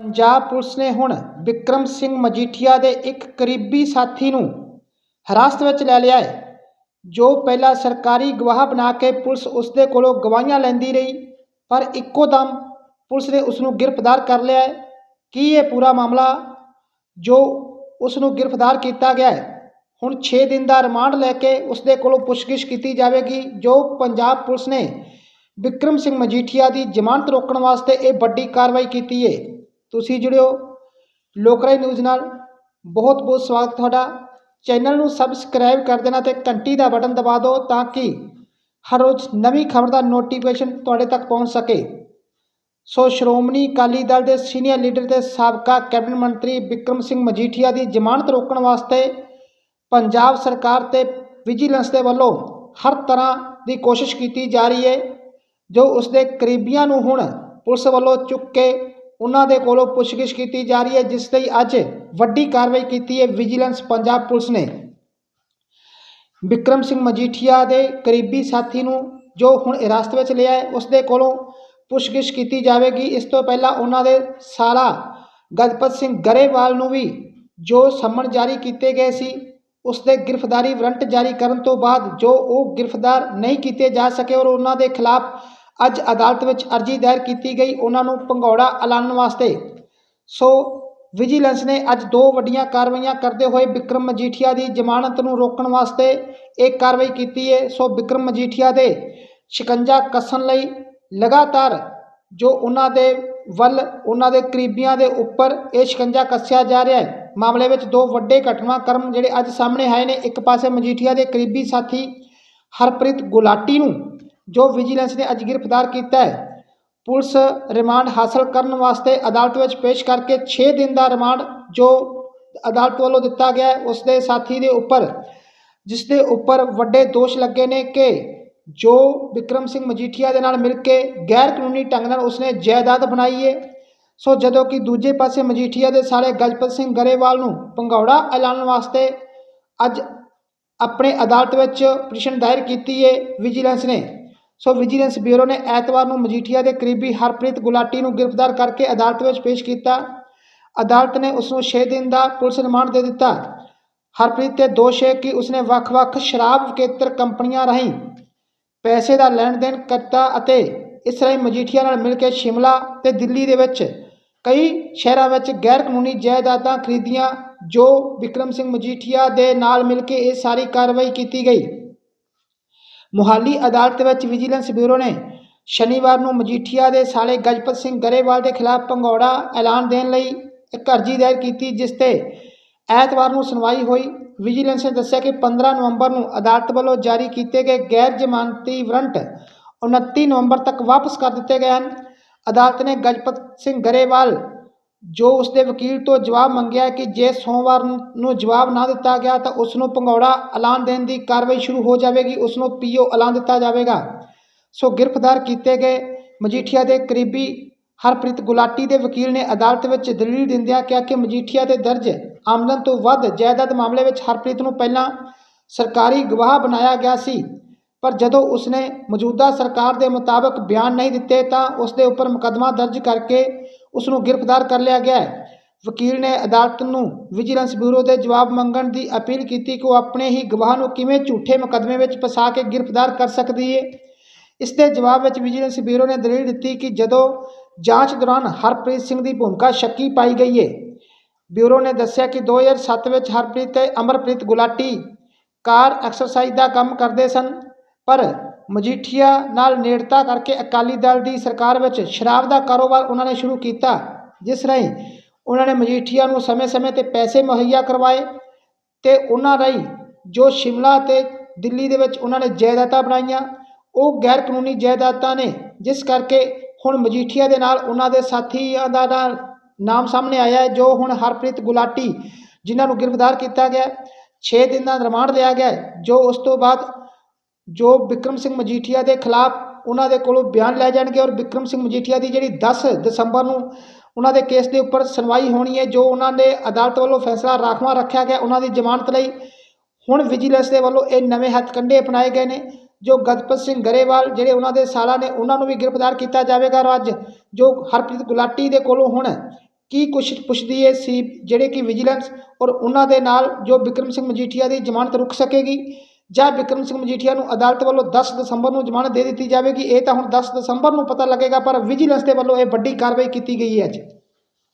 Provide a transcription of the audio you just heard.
Punjab police ਨੇ ਹੁਣ ਵਿਕਰਮ ਸਿੰਘ ਮਜੀਠੀਆ ਦੇ ਇੱਕ ਕਰੀਬੀ ਸਾਥੀ ਨੂੰ ਹਿਰਾਸਤ ਵਿੱਚ ਲੈ ਲਿਆ ਹੈ, ਜੋ ਪਹਿਲਾਂ ਸਰਕਾਰੀ ਗਵਾਹ ਬਣਾ ਕੇ ਪੁਲਿਸ ਉਸ ਦੇ ਕੋਲੋਂ ਗਵਾਹੀਆਂ ਲੈਂਦੀ ਰਹੀ, ਪਰ ਇੱਕੋ ਦਮ ਪੁਲਿਸ ਨੇ ਉਸ ਨੂੰ ਗ੍ਰਿਫਤਾਰ ਕਰ ਲਿਆ ਹੈ। ਕੀ ਇਹ ਪੂਰਾ ਮਾਮਲਾ ਜੋ ਉਸ ਨੂੰ ਗ੍ਰਿਫਤਾਰ ਕੀਤਾ ਗਿਆ ਹੈ? ਹੁਣ 6 ਦਿਨ ਦਾ ਰਿਮਾਂਡ ਲੈ ਕੇ ਉਸ ਦੇ ਕੋਲੋਂ ਪੁੱਛਗਿੱਛ ਕੀਤੀ ਜਾਵੇਗੀ, ਜੋ ਪੰਜਾਬ ਪੁਲਿਸ ਨੇ ਵਿਕਰਮ ਸਿੰਘ ਮਜੀਠੀਆ ਦੀ ਜ਼ਮਾਨਤ ਰੋਕਣ ਵਾਸਤੇ ਇਹ ਵੱਡੀ ਕਾਰਵਾਈ ਕੀਤੀ ਹੈ। ਤੁਸੀਂ ਜੁੜਿਓ। ਲੋਕਰਾਈ ਨਿਊਜ਼ ਨਾਲ ਬਹੁਤ ਬਹੁਤ ਸਵਾਗਤ ਤੁਹਾਡਾ। ਚੈਨਲ ਨੂੰ ਸਬਸਕ੍ਰਾਈਬ ਕਰ ਦੇਣਾ ਤੇ ਘੰਟੀ ਦਾ ਬਟਨ ਦਬਾ ਦਿਓ ਤਾਂ ਕਿ ਹਰ ਰੋਜ਼ ਨਵੀਂ ਖਬਰ ਦਾ ਨੋਟੀਫਿਕੇਸ਼ਨ ਤੁਹਾਡੇ ਤੱਕ ਪਹੁੰਚ ਸਕੇ। ਸੋ ਸ਼੍ਰੋਮਣੀ ਅਕਾਲੀ ਦਲ ਦੇ ਸੀਨੀਅਰ ਲੀਡਰ ਤੇ ਸਾਬਕਾ ਕੈਬਨਿਟ ਮੰਤਰੀ ਵਿਕਰਮ ਸਿੰਘ ਮਜੀਠੀਆ ਦੀ ਜ਼ਮਾਨਤ ਰੋਕਣ ਵਾਸਤੇ ਪੰਜਾਬ ਸਰਕਾਰ ਤੇ ਵਿਜੀਲੈਂਸ ਦੇ ਵੱਲੋਂ ਹਰ ਤਰ੍ਹਾਂ ਦੀ ਕੋਸ਼ਿਸ਼ ਕੀਤੀ ਜਾ ਰਹੀ ਹੈ, ਜੋ ਉਸ ਦੇ ਕਰੀਬੀਆਂ ਨੂੰ ਹੁਣ ਪੁਲਿਸ ਵੱਲੋਂ ਚੁੱਕ ਕੇ ਉਹਨਾਂ ਦੇ ਕੋਲੋਂ ਪੁੱਛਗਿੱਛ ਕੀਤੀ ਜਾ ਰਹੀ ਹੈ, ਜਿਸ ਲਈ ਅੱਜ ਵੱਡੀ ਕਾਰਵਾਈ ਕੀਤੀ ਹੈ ਵਿਜੀਲੈਂਸ ਪੰਜਾਬ ਪੁਲਿਸ ਨੇ। ਵਿਕਰਮ ਸਿੰਘ ਮਜੀਠੀਆ ਦੇ ਕਰੀਬੀ ਸਾਥੀ ਨੂੰ ਜੋ ਹੁਣ ਹਿਰਾਸਤ ਵਿੱਚ ਲਿਆ ਹੈ, ਉਸ ਦੇ ਕੋਲੋਂ ਪੁੱਛਗਿੱਛ ਕੀਤੀ ਜਾਵੇਗੀ। ਇਸ ਤੋਂ ਪਹਿਲਾਂ ਉਹਨਾਂ ਦੇ ਸਾਲਾ ਗਜਪਤ ਸਿੰਘ ਗਰੇਵਾਲ ਨੂੰ ਵੀ ਜੋ ਸੰਮਨ ਜਾਰੀ ਕੀਤੇ ਗਏ ਸੀ, ਉਸ ਦੇ ਗ੍ਰਿਫਤਾਰੀ ਵਾਰੰਟ ਜਾਰੀ ਕਰਨ ਤੋਂ ਬਾਅਦ ਜੋ ਉਹ ਗ੍ਰਿਫਤਾਰ ਨਹੀਂ ਕੀਤੇ ਜਾ ਸਕੇ ਔਰ ਉਹਨਾਂ ਦੇ ਖਿਲਾਫ ਅੱਜ ਅਦਾਲਤ ਵਿੱਚ ਅਰਜ਼ੀ ਦਾਇਰ ਕੀਤੀ ਗਈ। ਉਹਨਾਂ ਨੂੰ ਭੰਗੌੜਾ ਐਲਾਨਣ ਵਾਸਤੇ ਸੋ ਵਿਜੀਲੈਂਸ ਨੇ ਅੱਜ ਦੋ ਵੱਡੀਆਂ ਕਾਰਵਾਈਆਂ ਕਰਦੇ ਹੋਏ ਵਿਕਰਮ ਮਜੀਠੀਆ ਦੀ ਜ਼ਮਾਨਤ ਨੂੰ ਰੋਕਣ ਵਾਸਤੇ ਇਹ ਕਾਰਵਾਈ ਕੀਤੀ ਹੈ ਸੋ ਵਿਕਰਮ ਮਜੀਠੀਆ ਦੇ ਸ਼ਿਕੰਜਾ ਕੱਸਣ ਲਈ ਲਗਾਤਾਰ ਜੋ ਉਹਨਾਂ ਦੇ ਵੱਲ, ਉਹਨਾਂ ਦੇ ਕਰੀਬੀਆਂ ਦੇ ਉੱਪਰ ਇਹ ਸ਼ਿਕੰਜਾ ਕੱਸਿਆ ਜਾ ਰਿਹਾ ਹੈ। ਮਾਮਲੇ ਵਿੱਚ ਦੋ ਵੱਡੇ ਘਟਨਾਕ੍ਰਮ ਜਿਹੜੇ ਅੱਜ ਸਾਹਮਣੇ ਆਏ ਨੇ। ਇੱਕ ਪਾਸੇ ਮਜੀਠੀਆ ਦੇ ਕਰੀਬੀ ਸਾਥੀ ਹਰਪ੍ਰੀਤ ਗੁਲਾਟੀ ਨੂੰ ਜੋ ਵਿਜੀਲੈਂਸ ਨੇ ਅੱਜ ਗ੍ਰਿਫਤਾਰ ਕੀਤਾ ਹੈ। ਪੁਲਿਸ ਰਿਮਾਂਡ ਹਾਸਲ ਕਰਨ ਵਾਸਤੇ ਅਦਾਲਤ ਵਿੱਚ ਪੇਸ਼ ਕਰਕੇ 6 ਦਿਨ ਦਾ ਰਿਮਾਂਡ ਜੋ ਅਦਾਲਤ ਵੱਲੋਂ ਦਿੱਤਾ ਗਿਆ ਉਸ ਦੇ ਸਾਥੀ ਦੇ ਉੱਪਰ, ਜਿਸ ਦੇ ਉੱਪਰ ਵੱਡੇ ਦੋਸ਼ ਲੱਗੇ ਨੇ ਕਿ ਜੋ ਵਿਕਰਮ ਸਿੰਘ ਮਜੀਠੀਆ ਦੇ ਨਾਲ ਮਿਲ ਕੇ ਗੈਰ ਕਾਨੂੰਨੀ ਢੰਗ ਨਾਲ ਉਸਨੇ ਜਾਇਦਾਦ ਬਣਾਈ ਹੈ ਸੋ ਜਦੋਂ ਕਿ ਦੂਜੇ ਪਾਸੇ ਮਜੀਠੀਆ ਦੇ ਸਾਰੇ ਗਜਪਤ ਸਿੰਘ ਗਰੇਵਾਲ ਨੂੰ ਭੰਗੌੜਾ ਐਲਾਨ ਵਾਸਤੇ ਅੱਜ ਆਪਣੇ ਅਦਾਲਤ ਵਿੱਚ ਪਟੀਸ਼ਨ ਦਾਇਰ ਕੀਤੀ ਹੈ ਵਿਜੀਲੈਂਸ ਨੇ। ਸੋ ਵਿਜੀਲੈਂਸ ਬਿਊਰੋ ਨੇ ਐਤਵਾਰ ਨੂੰ ਮਜੀਠੀਆ ਦੇ ਕਰੀਬੀ ਹਰਪ੍ਰੀਤ ਗੁਲਾਟੀ ਨੂੰ ਗ੍ਰਿਫਤਾਰ ਕਰਕੇ ਅਦਾਲਤ ਵਿੱਚ ਪੇਸ਼ ਕੀਤਾ। ਅਦਾਲਤ ਨੇ ਉਸ ਨੂੰ 6 ਦਿਨ ਦਾ ਪੁਲਿਸ ਰਿਮਾਂਡ ਦੇ ਦਿੱਤਾ। ਹਰਪ੍ਰੀਤ ਤੇ ਦੋਸ਼ ਹੈ ਕਿ ਉਸਨੇ ਵੱਖ-ਵੱਖ ਸ਼ਰਾਬ ਵਿਕੇਤਰ ਕੰਪਨੀਆਂ ਰਾਹੀਂ ਪੈਸੇ ਦਾ ਲੈਣ ਦੇਣ ਕਰਤਾ ਅਤੇ ਇਸ ਰਾਹੀਂ ਮਜੀਠੀਆ ਨਾਲ ਮਿਲ ਕੇ ਸ਼ਿਮਲਾ ਤੇ ਦਿੱਲੀ ਦੇ ਵਿੱਚ ਕਈ ਸ਼ਹਿਰਾਂ ਵਿੱਚ ਗੈਰ ਕਾਨੂੰਨੀ ਜਾਇਦਾਦਾਂ ਖਰੀਦੀਆਂ, ਜੋ ਵਿਕਰਮ ਸਿੰਘ ਮਜੀਠੀਆ ਦੇ ਨਾਲ ਮਿਲ ਕੇ ਇਹ ਸਾਰੀ ਕਾਰਵਾਈ ਕੀਤੀ ਗਈ। ਮੁਹਾਲੀ ਅਦਾਲਤ ਵਿੱਚ ਵਿਜੀਲੈਂਸ ਬਿਊਰੋ ਨੇ ਸ਼ਨੀਵਾਰ ਨੂੰ ਮਜੀਠੀਆ ਦੇ ਸਾਲੇ ਗਜਪਤ ਸਿੰਘ ਗਰੇਵਾਲ ਦੇ ਖਿਲਾਫ ਭੰਗੌੜਾ ਐਲਾਨ ਦੇਣ ਲਈ ਇੱਕ ਅਰਜ਼ੀ ਦਾਇਰ ਕੀਤੀ, ਜਿਸ ਤੇ ਐਤਵਾਰ ਨੂੰ ਸੁਣਵਾਈ ਹੋਈ। ਵਿਜੀਲੈਂਸ ਨੇ ਦੱਸਿਆ ਕਿ 15 ਨਵੰਬਰ ਨੂੰ ਅਦਾਲਤ ਵੱਲੋਂ ਜਾਰੀ ਕੀਤੇ ਗਏ ਗੈਰ ਜ਼ਮਾਨਤੀ ਵਾਰੰਟ 29 ਨਵੰਬਰ ਤੱਕ ਵਾਪਸ ਕਰ ਦਿੱਤੇ ਗਏ ਹਨ। ਅਦਾਲਤ ਨੇ ਗਜਪਤ ਸਿੰਘ ਗਰੇਵਾਲ ਜੋ ਉਸਦੇ ਵਕੀਲ ਤੋਂ ਜਵਾਬ ਮੰਗਿਆ ਕਿ ਜੇ ਸੋਮਵਾਰ ਨੂੰ ਜਵਾਬ ਨਾ ਦਿੱਤਾ ਗਿਆ ਤਾਂ ਉਸ ਨੂੰ ਭੰਗੌੜਾ ਐਲਾਨ ਦੇਣ ਦੀ ਕਾਰਵਾਈ ਸ਼ੁਰੂ ਹੋ ਜਾਵੇਗੀ ਉਸ ਨੂੰ ਪੀਓ ਐਲਾਨ ਦਿੱਤਾ ਜਾਵੇਗਾ। ਸੋ ਗ੍ਰਿਫਤਾਰ ਕੀਤੇ ਗਏ ਮਜੀਠੀਆ ਦੇ ਕਰੀਬੀ ਹਰਪ੍ਰੀਤ ਗੁਲਾਟੀ ਦੇ ਵਕੀਲ ਨੇ ਅਦਾਲਤ ਵਿੱਚ ਦਲੀਲ ਦਿੰਦਿਆਂ ਕਿਹਾ ਕਿ ਮਜੀਠੀਆ ਤੇ ਦਰਜ ਆਮਦਨ ਤੋਂ ਵੱਧ ਜਾਇਦਾਦ ਮਾਮਲੇ ਵਿੱਚ ਹਰਪ੍ਰੀਤ ਨੂੰ ਪਹਿਲਾਂ ਸਰਕਾਰੀ ਗਵਾਹ ਬਣਾਇਆ ਗਿਆ ਸੀ, ਪਰ ਜਦੋਂ ਉਸਨੇ ਮੌਜੂਦਾ ਸਰਕਾਰ ਦੇ ਮੁਤਾਬਕ ਬਿਆਨ ਨਹੀਂ ਦਿੱਤੇ ਤਾਂ ਉਸ ਦੇ ਉੱਪਰ ਮੁਕੱਦਮਾ ਦਰਜ ਕਰਕੇ ਉਸ ਨੂੰ ਗ੍ਰਿਫਤਾਰ ਕਰ ਲਿਆ ਗਿਆ ਹੈ। ਵਕੀਲ ਨੇ ਅਦਾਲਤ ਨੂੰ ਵਿਜੀਲੈਂਸ ਬਿਊਰੋ ਦੇ ਜਵਾਬ ਮੰਗਣ ਦੀ ਅਪੀਲ ਕੀਤੀ ਕਿ ਉਹ ਆਪਣੇ ਹੀ ਗਵਾਹ ਨੂੰ ਕਿਵੇਂ ਝੂਠੇ ਮੁਕੱਦਮੇ ਵਿੱਚ ਫਸਾ ਕੇ ਗ੍ਰਿਫਤਾਰ ਕਰ ਸਕਦੀ ਹੈ ਇਸ ਦੇ ਜਵਾਬ ਵਿੱਚ ਵਿਜੀਲੈਂਸ ਬਿਊਰੋ ਨੇ ਦਲੀਲ ਦਿੱਤੀ ਕਿ ਜਦੋਂ ਜਾਂਚ ਦੌਰਾਨ ਹਰਪ੍ਰੀਤ ਸਿੰਘ ਦੀ ਭੂਮਿਕਾ ਸ਼ੱਕੀ ਪਾਈ ਗਈ ਹੈ ਬਿਊਰੋ ਨੇ ਦੱਸਿਆ ਕਿ 2007 ਵਿੱਚ ਹਰਪ੍ਰੀਤ ਤੇ ਅਮਰਪ੍ਰੀਤ ਗੁਲਾਟੀ ਕਾਰ ਐਕਸਰਸਾਈਜ਼ ਦਾ ਕੰਮ ਕਰਦੇ ਸਨ, ਪਰ ਮਜੀਠੀਆ ਨਾਲ ਨੇੜਤਾ ਕਰਕੇ ਅਕਾਲੀ ਦਲ ਦੀ ਸਰਕਾਰ ਵਿੱਚ ਸ਼ਰਾਬ ਦਾ ਕਾਰੋਬਾਰ ਉਹਨਾਂ ਨੇ ਸ਼ੁਰੂ ਕੀਤਾ, ਜਿਸ ਰਾਹੀਂ ਉਹਨਾਂ ਨੇ ਮਜੀਠੀਆ ਨੂੰ ਸਮੇਂ-ਸਮੇਂ ਤੇ ਪੈਸੇ ਮੁਹੱਈਆ ਕਰਵਾਏ ਤੇ ਉਹਨਾਂ ਰਾਹੀਂ ਜੋ ਸ਼ਿਮਲਾ ਤੇ ਦਿੱਲੀ ਦੇ ਵਿੱਚ ਉਹਨਾਂ ਨੇ ਜਾਇਦਾਦਾਂ ਬਣਾਈਆਂ, ਉਹ ਗੈਰ ਕਾਨੂੰਨੀ ਜਾਇਦਾਦਾਂ ਨੇ, ਜਿਸ ਕਰਕੇ ਹੁਣ ਮਜੀਠੀਆ ਦੇ ਨਾਲ ਉਹਨਾਂ ਦੇ ਸਾਥੀਆਂ ਦਾ ਨਾਮ ਸਾਹਮਣੇ ਆਇਆ ਹੈ, ਜੋ ਹੁਣ ਹਰਪ੍ਰੀਤ ਗੁਲਾਟੀ ਜਿਨ੍ਹਾਂ ਨੂੰ ਗ੍ਰਿਫਤਾਰ ਕੀਤਾ ਗਿਆ 6 ਦਿਨ ਦਾ ਰਿਮਾਂਡ ਲਿਆ ਗਿਆ ਜੋ ਉਸ ਤੋਂ ਬਾਅਦ ਜੋ ਵਿਕਰਮ ਸਿੰਘ ਮਜੀਠੀਆ ਦੇ ਖਿਲਾਫ ਉਹਨਾਂ ਦੇ ਕੋਲੋਂ ਬਿਆਨ ਲੈ ਜਾਣਗੇ ਔਰ ਵਿਕਰਮ ਸਿੰਘ ਮਜੀਠੀਆ ਦੀ ਜਿਹੜੀ 10 ਦਸੰਬਰ ਨੂੰ ਉਹਨਾਂ ਦੇ ਕੇਸ ਦੇ ਉੱਪਰ ਸੁਣਵਾਈ ਹੋਣੀ ਹੈ, ਜੋ ਉਹਨਾਂ ਨੇ ਅਦਾਲਤ ਵੱਲੋਂ ਫੈਸਲਾ ਰਾਖਵਾਂ ਰੱਖਿਆ ਗਿਆ, ਉਹਨਾਂ ਦੀ ਜ਼ਮਾਨਤ ਲਈ ਹੁਣ ਵਿਜੀਲੈਂਸ ਦੇ ਵੱਲੋਂ ਇਹ ਨਵੇਂ ਹੱਥਕੰਡੇ ਅਪਣਾਏ ਗਏ ਨੇ, ਜੋ ਗਜਪਤ ਸਿੰਘ ਗਰੇਵਾਲ ਜਿਹੜੇ ਉਹਨਾਂ ਦੇ ਸਾਲਾ ਨੇ, ਉਹਨਾਂ ਨੂੰ ਵੀ ਗ੍ਰਿਫਤਾਰ ਕੀਤਾ ਜਾਵੇਗਾ ਔਰ ਅੱਜ ਜੋ ਹਰਪ੍ਰੀਤ ਗੁਲਾਟੀ ਦੇ ਕੋਲੋਂ ਹੁਣ ਕੀ ਕੁਛ ਪੁੱਛਦੀ ਹੈ ਸੀ, ਜਿਹੜੇ ਕਿ ਵਿਜੀਲੈਂਸ ਔਰ ਉਹਨਾਂ ਦੇ ਨਾਲ ਜੋ ਵਿਕਰਮ ਸਿੰਘ ਮਜੀਠੀਆ ਦੀ ਜ਼ਮਾਨਤ ਰੁਕ ਸਕੇਗੀ। ਜਾਂ ਵਿਕਰਮ ਸਿੰਘ ਮਜੀਠੀਆ ਨੂੰ ਅਦਾਲਤ ਵੱਲੋਂ 10 ਦਸੰਬਰ ਨੂੰ ਜ਼ਮਾਨਤ ਦੇ ਦਿੱਤੀ ਜਾਵੇਗੀ, ਇਹ ਤਾਂ ਹੁਣ 10 ਦਸੰਬਰ ਨੂੰ ਪਤਾ ਲੱਗੇਗਾ, ਪਰ ਵਿਜੀਲੈਂਸ ਦੇ ਵੱਲੋਂ ਇਹ ਵੱਡੀ ਕਾਰਵਾਈ ਕੀਤੀ ਗਈ ਹੈ ਅੱਜ।